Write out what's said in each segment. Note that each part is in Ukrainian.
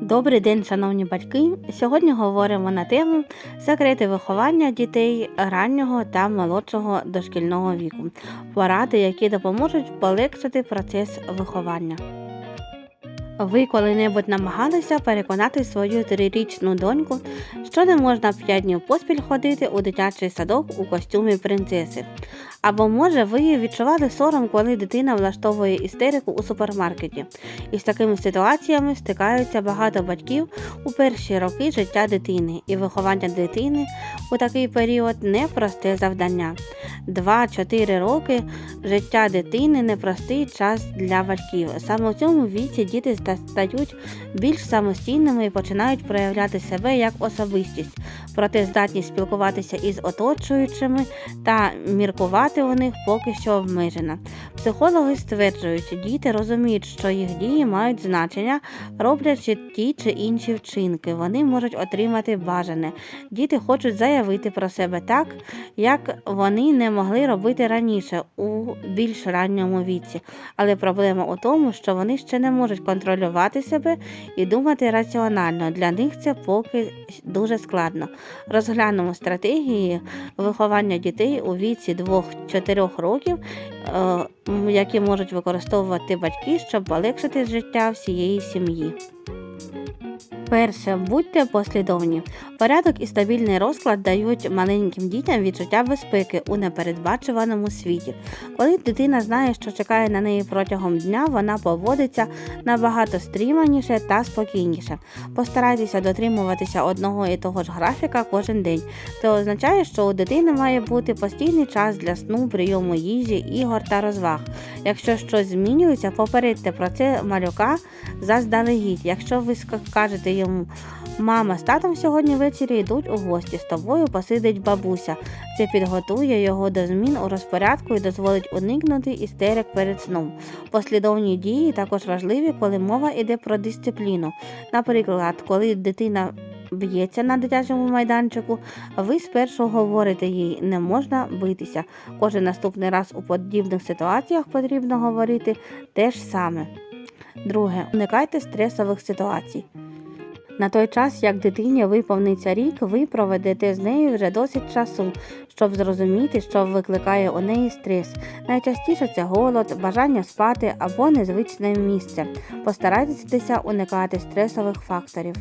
Добрий день, шановні батьки. Сьогодні говоримо на тему секрети виховання дітей раннього та молодшого дошкільного віку, поради, які допоможуть полегшити процес виховання. Ви коли-небудь намагалися переконати свою трирічну доньку, що не можна 5 днів поспіль ходити у дитячий садок у костюмі принцеси. Або може ви відчували сором, коли дитина влаштовує істерику у супермаркеті. І з такими ситуаціями стикаються багато батьків у перші роки життя дитини, і виховання дитини у такий період непросте завдання. 2-4 роки життя дитини непростий час для батьків. Саме у цьому віці діти стають більш самостійними і починають проявляти себе як особистість, проте здатність спілкуватися із оточуючими та міркувати у них поки що обмежена. Психологи стверджують, діти розуміють, що їх дії мають значення, роблячи ті чи інші вчинки. Вони можуть отримати бажане. Діти хочуть заявити про себе так, як вони не могли робити раніше у більш ранньому віці. Але проблема у тому, що вони ще не можуть контролювати себе і думати раціонально. Для них це поки дуже складно. Розглянемо стратегії виховання дітей у віці 2-4 років, е, які можуть використовувати батьки, щоб полегшити життя всієї сім'ї. Перше, будьте послідовні. Порядок і стабільний розклад дають маленьким дітям відчуття безпеки у непередбачуваному світі. Коли дитина знає, що чекає на неї протягом дня, вона поводиться набагато стриманіше та спокійніше. Постарайтеся дотримуватися одного і того ж графіка кожен день. Це означає, що у дитини має бути постійний час для сну, прийому їжі, ігор та розваг. Якщо щось змінюється, попередьте про це малюка заздалегідь. Якщо ви скажете йому, мама з татом сьогодні ввечері йдуть у гості, з тобою посидить бабуся. Це підготує його до змін у розпорядку і дозволить уникнути істерик перед сном. Послідовні дії також важливі, коли мова йде про дисципліну. Наприклад, коли дитина б'ється на дитячому майданчику, ви спершу говорите їй не можна битися. Кожен наступний раз у подібних ситуаціях потрібно говорити те ж саме. Друге, уникайте стресових ситуацій. На той час, як дитині виповниться рік, ви проведете з нею вже досить часу, щоб зрозуміти, що викликає у неї стрес. Найчастіше це голод, бажання спати або незвичне місце. Постарайтеся уникати стресових факторів.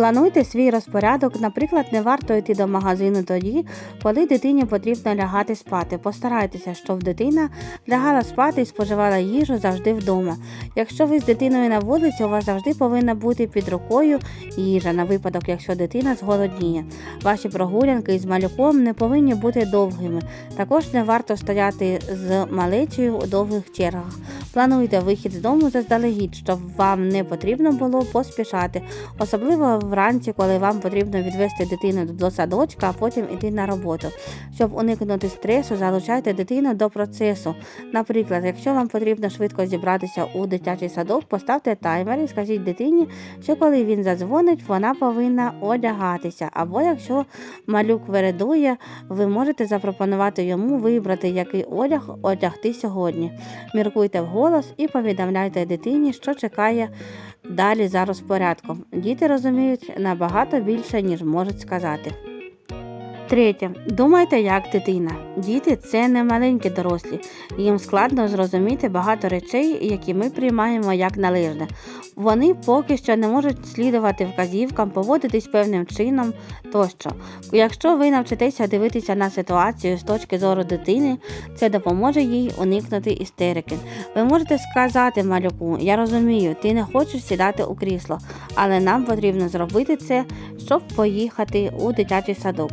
Плануйте свій розпорядок, наприклад, не варто йти до магазину тоді, коли дитині потрібно лягати спати. Постарайтеся, щоб дитина лягала спати і споживала їжу завжди вдома. Якщо ви з дитиною на вулиці, у вас завжди повинна бути під рукою їжа на випадок, якщо дитина зголодніє. Ваші прогулянки із малюком не повинні бути довгими. Також не варто стояти з малечею у довгих чергах. Плануйте вихід з дому заздалегідь, щоб вам не потрібно було поспішати, особливо вранці, коли вам потрібно відвести дитину до садочка, а потім іти на роботу. Щоб уникнути стресу, залучайте дитину до процесу. Наприклад, якщо вам потрібно швидко зібратися у дитячий садок, поставте таймер і скажіть дитині, що коли він задзвонить, вона повинна одягатися. Або якщо малюк вередує, ви можете запропонувати йому вибрати, який одяг одягти сьогодні. Міркуйте вголос і повідомляйте дитині, що чекає далі за розпорядком. Діти розуміють набагато більше, ніж можуть сказати. Третє. Думайте як дитина. Діти це не маленькі дорослі. Їм складно зрозуміти багато речей, які ми приймаємо як належне. Вони поки що не можуть слідувати вказівкам, поводитись певним чином тощо. Якщо ви навчитеся дивитися на ситуацію з точки зору дитини, це допоможе їй уникнути істерики. Ви можете сказати малюку, я розумію, ти не хочеш сідати у крісло, але нам потрібно зробити це, щоб поїхати у дитячий садок.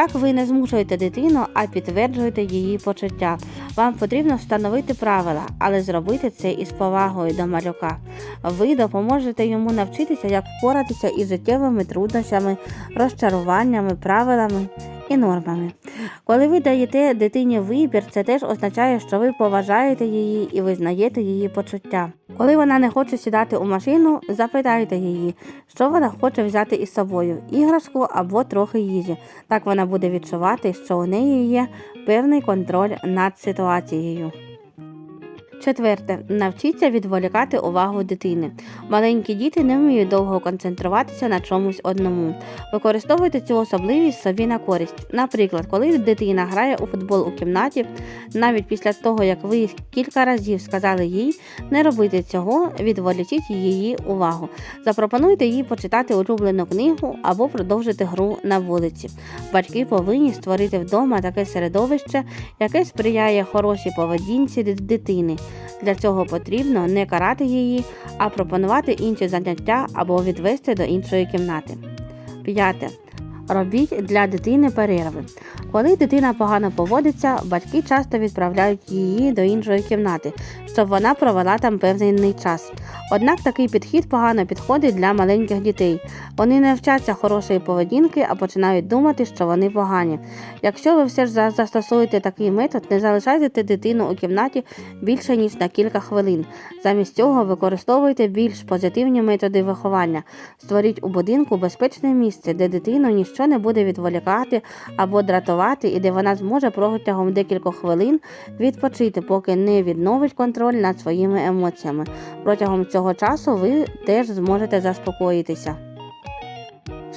Так ви не змушуєте дитину, а підтверджуєте її почуття. Вам потрібно встановити правила, але зробити це із повагою до малюка. Ви допоможете йому навчитися, як впоратися із життєвими труднощами, розчаруваннями, правилами і нормами. Коли ви даєте дитині вибір, це теж означає, що ви поважаєте її і визнаєте її почуття. Коли вона не хоче сідати у машину, запитайте її, що вона хоче взяти із собою іграшку або трохи їжі. Так вона буде відчувати, що у неї є певний контроль над ситуацією. Четверте, навчіться відволікати увагу дитини. Маленькі діти не вміють довго концентруватися на чомусь одному. Використовуйте цю особливість собі на користь. Наприклад, коли дитина грає у футбол у кімнаті, навіть після того, як ви кілька разів сказали їй не робити цього, відволічіть її увагу. Запропонуйте їй почитати улюблену книгу або продовжити гру на вулиці. Батьки повинні створити вдома таке середовище, яке сприяє хорошій поведінці ди- дитини. Для цього потрібно не карати її, а пропонувати інші заняття або відвести до іншої кімнати. П'яте. Робіть для дитини перерви. Коли дитина погано поводиться, батьки часто відправляють її до іншої кімнати, щоб вона провела там певний час. Однак такий підхід погано підходить для маленьких дітей. Вони не вчаться хорошої поведінки, а починають думати, що вони погані. Якщо ви все ж застосуєте такий метод, не залишайте дитину у кімнаті більше ніж на кілька хвилин. Замість цього використовуйте більш позитивні методи виховання. Створіть у будинку безпечне місце, де дитину ніщо не буде відволікати або дратувати, і де вона зможе протягом декількох хвилин відпочити, поки не відновить контроль над своїми емоціями. Протягом цього часу ви теж зможете заспокоїтися.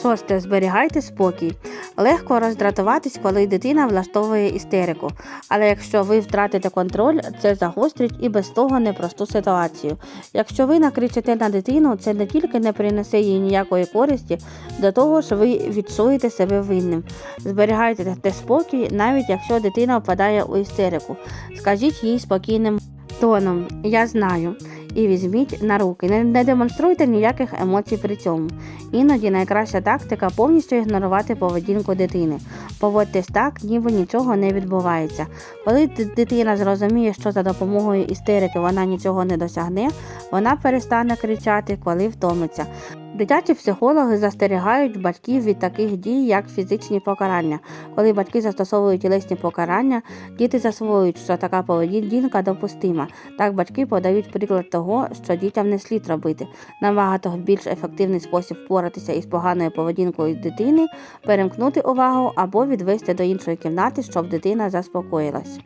Шосте. Зберігайте спокій. Легко роздратуватись, коли дитина влаштовує істерику. Але якщо ви втратите контроль, це загострить і без того непросту ситуацію. Якщо ви накричите на дитину, це не тільки не принесе їй ніякої користі, до того ж ви відчуєте себе винним. Зберігайте те спокій, навіть якщо дитина впадає у істерику. Скажіть їй спокійним тоном Я знаю. І візьміть на руки. Не, демонструйте ніяких емоцій при цьому. Іноді найкраща тактика повністю ігнорувати поведінку дитини. Поводьтесь так, ніби нічого не відбувається. Коли дитина зрозуміє, що за допомогою істерики вона нічого не досягне, вона перестане кричати, коли втомиться. Дитячі психологи застерігають батьків від таких дій, як фізичні покарання. Коли батьки застосовують тілесні покарання, діти засвоюють, що така поведінка допустима. Так батьки подають приклад того, що дітям не слід робити. Набагато більш ефективний спосіб впоратися із поганою поведінкою дитини перемкнути увагу або відвести до іншої кімнати, щоб дитина заспокоїлась.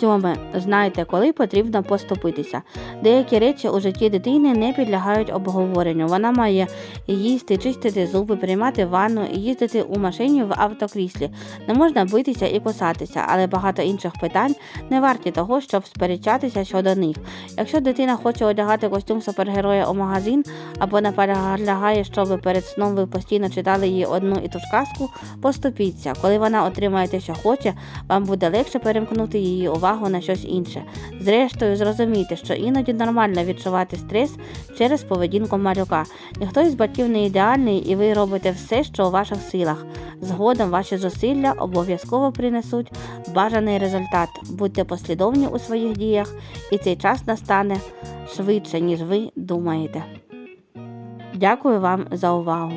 Сьоме. Знайте, коли потрібно поступитися. Деякі речі у житті дитини не підлягають обговоренню. Вона має їсти, чистити зуби, приймати ванну їздити у машині в автокріслі. Не можна битися і кусатися, але багато інших питань не варті того, щоб сперечатися щодо них. Якщо дитина хоче одягати костюм супергероя у магазин або наполягає, щоб перед сном ви постійно читали їй одну і ту ж казку, поступіться. Коли вона отримає те, що хоче, вам буде легше перемкнути її увагу на щось інше. Зрештою, зрозумійте, що іноді нормально відчувати стрес через поведінку малюка. Ніхто із батьків не ідеальний, і ви робите все, що у ваших силах. Згодом ваші зусилля обов'язково принесуть бажаний результат. Будьте послідовні у своїх діях, і цей час настане швидше, ніж ви думаєте. Дякую вам за увагу!